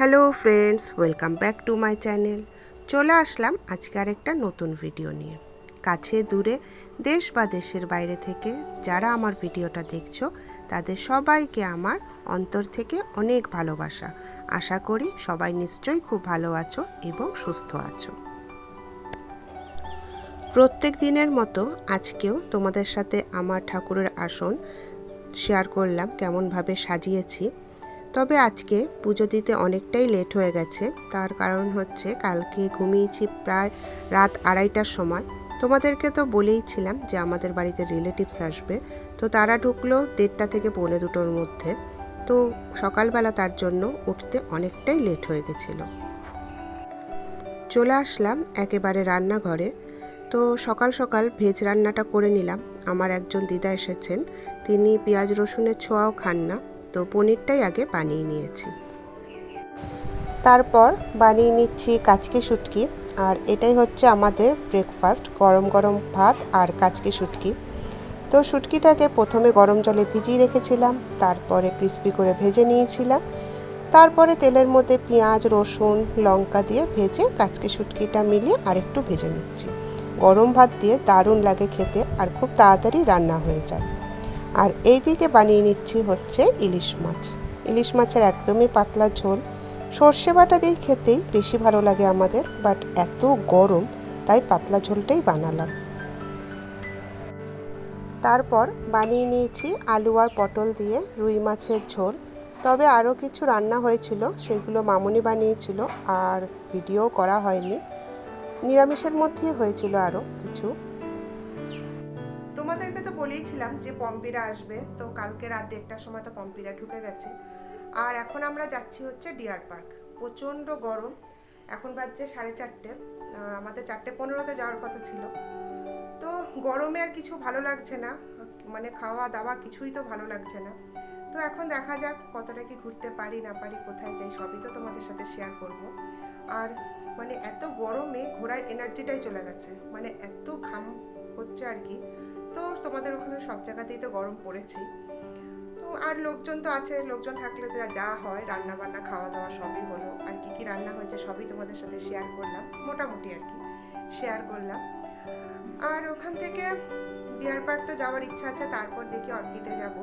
Hello friends, welcome back to my channel. চলে আসলাম আজকে আরেকটা নতুন ভিডিও নিয়ে। কাছে দূরে, দেশ বা দেশের বাইরে থেকে যারা আমার ভিডিওটা দেখছ, তাদের সবাইকে আমার অন্তর থেকে অনেক ভালোবাসা। আশা করি সবাই নিশ্চয়ই খুব ভালো আছো এবং সুস্থ আছো। প্রত্যেক দিনের মতো আজকেও তোমাদের সাথে আমার ঠাকুরের আসন শেয়ার করলাম, কেমনভাবে সাজিয়েছি। তবে আজকে পুজো দিতে অনেকটাই লেট হয়ে গেছে। তার কারণ হচ্ছে কালকে ঘুমিয়েছি প্রায় রাত আড়াইটার সময়। তোমাদেরকে তো বলেইছিলাম যে আমাদের বাড়িতে রিলেটিভস আসবে। তো তারা ঢুকলো দেড়টা থেকে পৌনে দুটোর মধ্যে। তো সকালবেলা তার জন্য উঠতে অনেকটাই লেট হয়ে গেছিল। চলে আসলাম একেবারে রান্নাঘরে। তো সকাল সকাল ভেজ রান্নাটা করে নিলাম। আমার একজন দিদা এসেছেন। তিনি পেঁয়াজ রসুনের ছোঁয়াও খান না। তো পনিরটাই আগে বানিয়ে নিয়েছি। তারপর বানিয়ে নিচ্ছি কাচকি শুটকি। আর এটাই হচ্ছে আমাদের ব্রেকফাস্ট গরম গরম ভাত আর কাচকি শুটকি। তো শুটকিটাকে প্রথমে গরম জলে ভিজিয়ে রেখেছিলাম, তারপরে ক্রিস্পি করে ভেজে নিয়েছিলাম। তারপরে তেলের মধ্যে পেঁয়াজ, রসুন, লঙ্কা দিয়ে ভেজে কাচকি শুটকিটা মিলিয়ে আরেকটু ভেজে নিচ্ছি। গরম ভাত দিয়ে দারুণ লাগে খেতে আর খুব তাড়াতাড়ি রান্না হয়ে যায়। আর এই দিকে বানিয়ে নিচ্ছি হচ্ছে ইলিশ মাছ। ইলিশ মাছের একদমই পাতলা ঝোল। সর্ষে বাটা দিয়ে খেতেই বেশি ভালো লাগে আমাদের, বাট এত গরম, তাই পাতলা ঝোলটাই বানালাম। তারপর বানিয়ে নিয়েছি আলু আর পটল দিয়ে রুই মাছের ঝোল। তবে আরও কিছু রান্না হয়েছিল, সেগুলো মামুনি বানিয়েছিল আর ভিডিও করা হয়নি। নিরামিষের মধ্যেই হয়েছিল আরও কিছু। তোমাদেরকে তো বলেইছিলাম যে পম্পিরা আসবে, তো কালকে রাত দেড়টার সময় তো পম্পিরা ঢুকে গেছে। আর এখন আমরা যাচ্ছি হচ্ছে ডিয়ার পার্ক। প্রচণ্ড গরম। এখন বাজছে সাড়ে চারটে। আমাদের চারটে পনেরোতে যাওয়ার কথা ছিল। তো গরমে আর কিছু ভালো লাগছে না। মানে খাওয়া দাওয়া কিছুই তো ভালো লাগছে না। তো এখন দেখা যাক কতটা কি ঘুরতে পারি, না পারি, কোথায় যাই, সবই তো তোমাদের সাথে শেয়ার করব। আর মানে এত গরমে ঘোরার এনার্জিটাই চলে গেছে। মানে এত ঘাম হচ্ছে আর কি। তো তোমাদের ওখানে সব জায়গাতেই তো গরম পড়েছেই তো আর লোকজন তো আছে, লোকজন থাকলে তো যা হয় রান্না বান্না খাওয়া দাওয়া সবই হলো। আর কি কি রান্না হয়েছে সবই তোমাদের সাথে শেয়ার করলাম, মোটামুটি আর কি শেয়ার করলাম। আর ওখান থেকে ডিয়ার পার্ক তো যাওয়ার ইচ্ছা আছে, তারপর দেখি অর্কিডে যাব।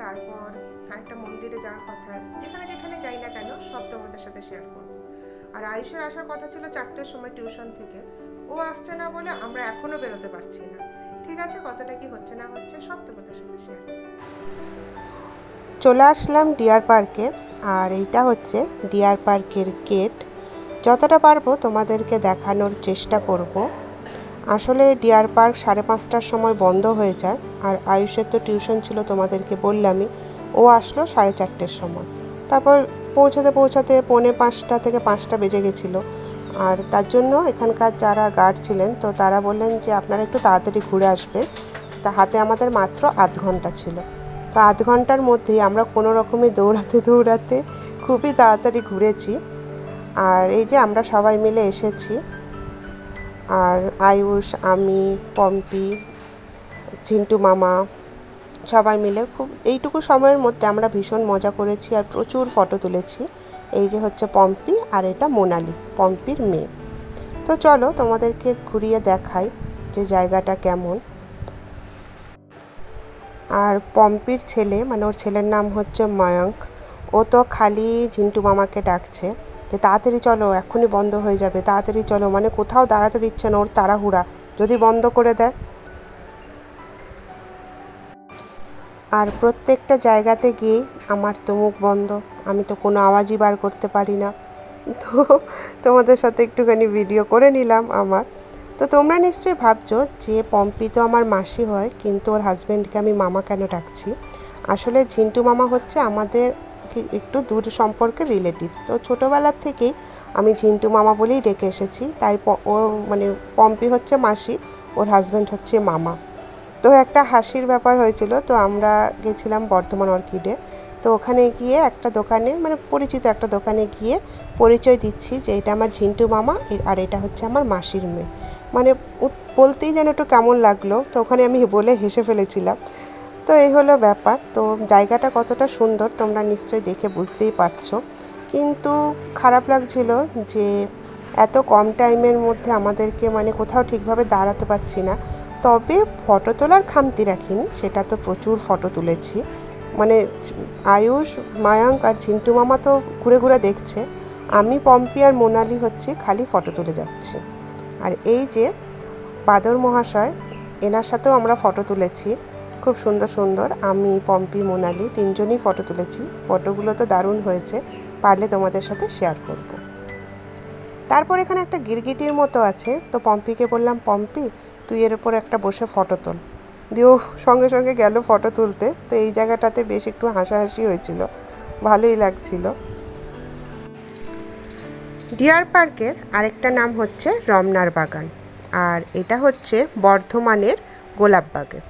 তারপর আরেকটা মন্দিরে যাওয়ার কথা, যেখানে যেখানে যাই না কেন সব তোমাদের সাথে শেয়ার করব। আর আয়ুষের আসার কথা ছিল চারটের সময় টিউশন থেকে। ও আসছে না বলে আমরা এখনও বেরোতে পারছি না। ঠিক আছে, কতটা কি হচ্ছে না হচ্ছে সব তোমাদের সাথে শেয়ার চলে আসলাম ডিয়ার পার্কে, আর এইটা হচ্ছে ডিয়ার পার্কের গেট যতটা পারব তোমাদেরকে দেখানোর চেষ্টা করব। আসলে ডিয়ার পার্ক সাড়ে পাঁচটার সময় বন্ধ হয়ে যায়, আর আয়ুষের তো টিউশন ছিল তোমাদেরকে বললামই, ও আসলো সাড়ে চারটের সময়। তারপর পৌঁছাতে পৌঁছাতে পৌনে পাঁচটা থেকে পাঁচটা বেজে গেছিল। আর তার জন্য এখানকার যারা গার্ড ছিলেন, তো তারা বললেন যে আপনারা একটু তাড়াতাড়ি ঘুরে আসবেন। তা হাতে আমাদের মাত্র আধ ঘণ্টা ছিল। তো আধ ঘণ্টার মধ্যেই আমরা কোনো রকমে দৌড়াতে দৌড়াতে খুবই তাড়াতাড়ি ঘুরেছি। আর এই যে আমরা সবাই মিলে এসেছি। আর আয়ুষ, আমি, পম্পি, ঝিন্টু মামা সবাই মিলে খুব, এইটুকু সময়ের মধ্যে আমরা ভীষণ মজা করেছি আর প্রচুর ফটো তুলেছি। এই যে হচ্ছে পম্পি আর এটা মোনালি, পম্পির মেয়ে। তো চলো তোমাদেরকে ঘুরিয়ে দেখাই যে জায়গাটা কেমন। আর পম্পির ছেলে মানে ওর ছেলের নাম হচ্ছে ময়ঙ্ক, ও তো খালি ঝিন্টু মামাকে ডাকছে যে তাড়াতাড়ি চলো, এক্ষুনি বন্ধ হয়ে যাবে, তাড়াতাড়ি চলো মানে কোথাও দাঁড়াতে দিচ্ছে না ওর তাড়াহুড়া, যদি বন্ধ করে দেয়। আর প্রত্যেকটা জায়গাতে গিয়ে আমার তো মুখ বন্ধ। আমি তো কোনো আওয়াজই বার করতে পারি না। তো তোমাদের সাথে একটুখানি ভিডিও করে নিলাম আমার। তো তোমরা নিশ্চয়ই ভাবছ যে পম্পি তো আমার মাসি হয়, কিন্তু ওর হাজব্যান্ডকে আমি মামা কেন ডাকছি? আসলে ঝিন্টু মামা হচ্ছে আমাদের একটু দূর সম্পর্কে রিলেটিভ তো ছোটোবেলার থেকেই আমি ঝিন্টু মামা বলেই ডেকে এসেছি। তাই ওর মানে পম্পি হচ্ছে মাসি, ওর হাজব্যান্ড হচ্ছে মামা। তো একটা হাসির ব্যাপার হয়েছিল, তো আমরা গেছিলাম বর্ধমান অর্কিডে। তো ওখানে গিয়ে একটা দোকানে মানে পরিচিত একটা দোকানে গিয়ে পরিচয় দিচ্ছি যে এটা আমার ঝিন্টু মামা আর এটা হচ্ছে আমার মাসির মেয়ে। মানে বলতেই যেন একটু কেমন লাগল, তো ওখানে আমি বলে হেসে ফেলেছিলাম। তো এই হলো ব্যাপার, তো জায়গাটা কতটা সুন্দর তোমরা নিশ্চয়ই দেখে বুঝতেই পারছ। কিন্তু খারাপ লাগছিল যে এত কম টাইমের মধ্যে আমাদেরকে মানে কোথাও ঠিকভাবে দাঁড়াতে পারছি না। তবে ফটো তোলার খামতি রাখিনি, সেটা তো প্রচুর ফটো তুলেছি। মানে আয়ুষ, মায়াঙ্ক আর ঝিন্টু মামা তো ঘুরে ঘুরে দেখছে। আমি, পম্পি আর মোনালি হচ্ছে খালি ফটো তুলে যাচ্ছি। আর এই যে বাদর মহাশয়, এনার সাথেও আমরা ফটো তুলেছি। খুব সুন্দর সুন্দর। আমি, পম্পি, মোনালি তিনজনই ফটো তুলেছি। ফটোগুলো তো দারুণ হয়েছে। পারলে তোমাদের সাথে শেয়ার করব। তারপর এখানে একটা গিরগিটির মতো আছে। তো পম্পিকে বললাম, পম্পি তুই এর উপর একটা বসে ফটো তোল। দিয়েও সঙ্গে সঙ্গে গেল ফটো তুলতে। তো এই জায়গাটাতে বেশ একটু হাসাহাসি হয়েছিল। ভালোই লাগছিল। ডিয়ার পার্কের আরেকটা নাম হচ্ছে রমনার বাগান। আর এটা হচ্ছে বর্ধমানের গোলাপ বাগে।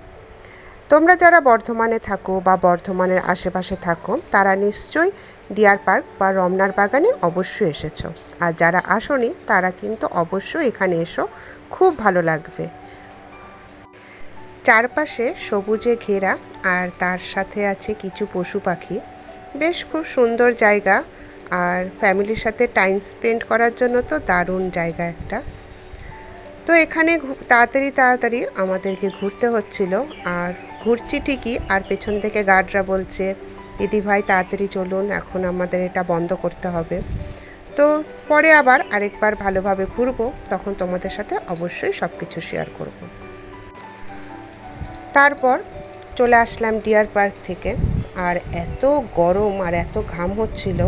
তোমরা যারা বর্ধমানে থাকো বা বর্ধমানের আশেপাশে থাকো, তারা নিশ্চয়ই ডিয়ার পার্ক বা রমনার বাগানে অবশ্যই এসেছ। আর যারা আসনি, তারা কিন্তু অবশ্যই এখানে এসো। খুব ভালো লাগবে। চারপাশে সবুজে ঘেরা আর তার সাথে আছে কিছু পশু পাখি। বেশ খুব সুন্দর জায়গা আর ফ্যামিলির সাথে টাইম স্পেন্ড করার জন্য তো দারুণ জায়গা একটা। তো এখানে তাড়াতাড়ি তাড়াতাড়ি আমাদেরকে ঘুরতে হচ্ছিল আর ঘুরছি ঠিকই, আর পেছন থেকে গার্ডরা বলছে, দিদি ভাই, তাড়াতাড়ি চলুন, এখন আমাদের এটা বন্ধ করতে হবে। তো পরে আবার আরেকবার ভালোভাবে ঘুরবো, তখন তোমাদের সাথে অবশ্যই সব কিছু শেয়ার করব। তারপর চলে আসলাম ডিয়ার পার্ক থেকে। আর এত গরম আর এত ঘাম হচ্ছিল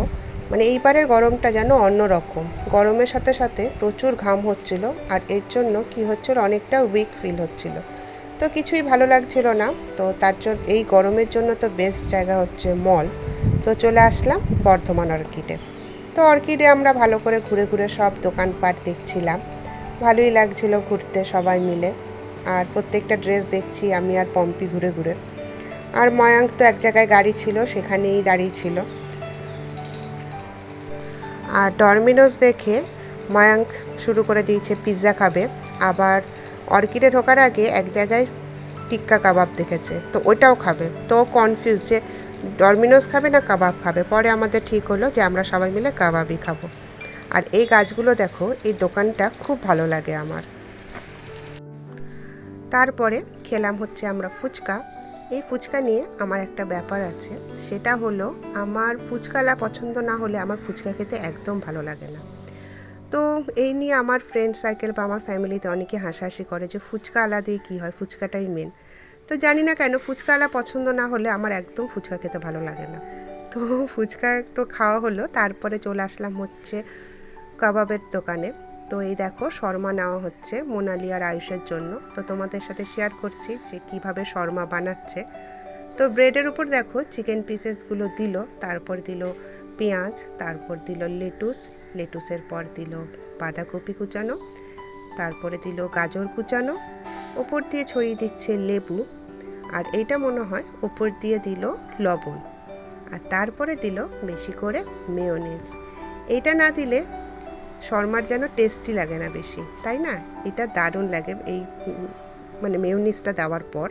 মানে এইবারের গরমটা যেন অন্যরকম। গরমের সাথে সাথে প্রচুর ঘাম হচ্ছিল আর এর জন্য কি হচ্ছিল, অনেকটা উইক ফিল হচ্ছিল। তো কিছুই ভালো লাগছিল না, তো তার জন্য এই গরমের জন্য তো বেস্ট জায়গা হচ্ছে মল তো চলে আসলাম বর্ধমান অর্কিডে। তো অর্কিডে আমরা ভালো করে ঘুরে ঘুরে সব দোকানপাট দেখছিলাম। ভালোই লাগছিল ঘুরতে সবাই মিলে। আর প্রত্যেকটা ড্রেস দেখছি আমি আর পম্পি ঘুরে ঘুরে। আর ময়াঙ্ক তো এক জায়গায় গাড়ি ছিল, সেখানেই দাঁড়িয়ে ছিল। আর ডরমিনোস দেখে ময়াঙ্ক শুরু করে দিয়েছে পিৎজা খাবে। আবার অর্কিডে ঢোকার আগে এক জায়গায় টিক্কা কাবাব দেখেছে, তো ওইটাও খাবে। তো কনফিউজ যে ডরমিনোস খাবে না কাবাব খাবে? পরে আমাদের ঠিক হলো যে আমরা সবাই মিলে কাবাবই খাব। আর এই গাছগুলো দেখো, এই দোকানটা খুব ভালো লাগে আমার। তারপরে খেলাম হচ্ছে আমরা ফুচকা। এই ফুচকা নিয়ে আমার একটা ব্যাপার আছে, সেটা হলো আমার ফুচকালা পছন্দ না হলে আমার ফুচকা খেতে একদম ভালো লাগে না। তো এই নিয়ে আমার ফ্রেন্ড সার্কেল বা আমার ফ্যামিলিতে অনেকে হাসাহাসি করে যে ফুচকা আলা দিয়ে কী হয়, ফুচকাটাই মেন তো জানি না কেন ফুচকা আলা পছন্দ না হলে আমার একদম ফুচকা খেতে ভালো লাগে না। তো ফুচকা তো খাওয়া হলো, তারপরে চলে আসলাম হচ্ছে কাবাবের দোকানে। তো এই দেখো, শর্মা নেওয়া হচ্ছে মোনালি আর আয়ুষের জন্য। তো তোমাদের সাথে শেয়ার করছি যে কীভাবে শর্মা বানাচ্ছে। তো ব্রেডের উপর দেখো চিকেন পিসেসগুলো দিল, তারপর দিল পেঁয়াজ, তারপর দিল লেটুস লেটুসের পর দিল বাঁধাকপি কুচানো, তারপরে দিল গাজর কুচানো, ওপর দিয়ে ছড়িয়ে দিচ্ছে লেবু, আর এইটা মনে হয় ওপর দিয়ে দিল লবণ, আর তারপরে দিল বেশি করে মেয়োনিজ এইটা না দিলে শর্মার যেন টেস্টি লাগে না বেশি, তাই না? এটা দারুণ লাগে এই মানে মেয়োনিজটা দেওয়ার পর।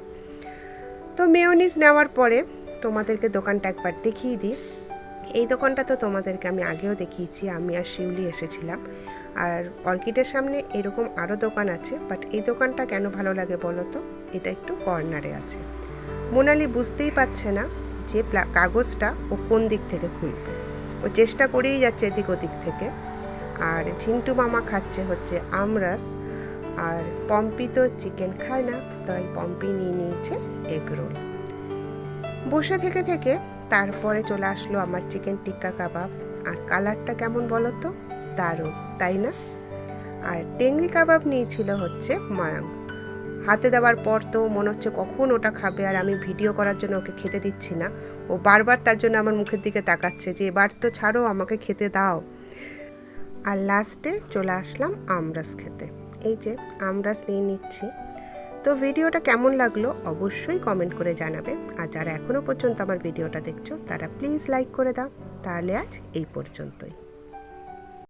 তো মেয়োনিজ নেওয়ার পরে তোমাদেরকে দোকানটা একবার দেখিয়ে দিই। এই দোকানটা তো তোমাদেরকে আমি আগেও দেখিয়েছি, আমি আর শিউলি এসেছিলাম। আর অর্কিডের সামনে এরকম আরও দোকান আছে বাট এই দোকানটা কেন ভালো লাগে বলো তো? এটা একটু কর্নারে আছে। মোনালি বুঝতেই পারছে না যে কাগজটা ও কোন দিক থেকে খুলবে। ও চেষ্টা করেই যাচ্ছে এদিক ওদিক থেকে। আর ঝিন্টু মামা খাচ্ছে হচ্ছে আমরাস, আর পম্পি তো চিকেন খায় না, তাই পম্পি নিয়ে নিয়েছে এগ রোল বসে থেকে থেকে তারপরে চলে আসলো আমার চিকেন টিক্কা কাবাব। আর কালারটা কেমন বলো তো দারুণ, তাই না? আর টেংরি কাবাব নিয়েছিল হচ্ছে মায়াং। হাতে দেওয়ার পর তো মনে হচ্ছে কখন ওটা খাবে, আর আমি ভিডিও করার জন্য ওকে খেতে দিচ্ছি না। ও বারবার তার জন্য আমার মুখের দিকে তাকাচ্ছে যে, এবার তো ছাড়ো, আমাকে খেতে দাও। আর লাস্টে চলে আসলাম আমরাস খেতে। এই যে আমরাস নিয়ে নিচ্ছি। তো ভিডিওটা কেমন লাগল অবশ্যই কমেন্ট করে জানাবে। আর যারা এখনও পর্যন্ত আমার ভিডিওটা দেখছ, তারা প্লিজ লাইক করে দাও। তাহলে আজ এই পর্যন্তই।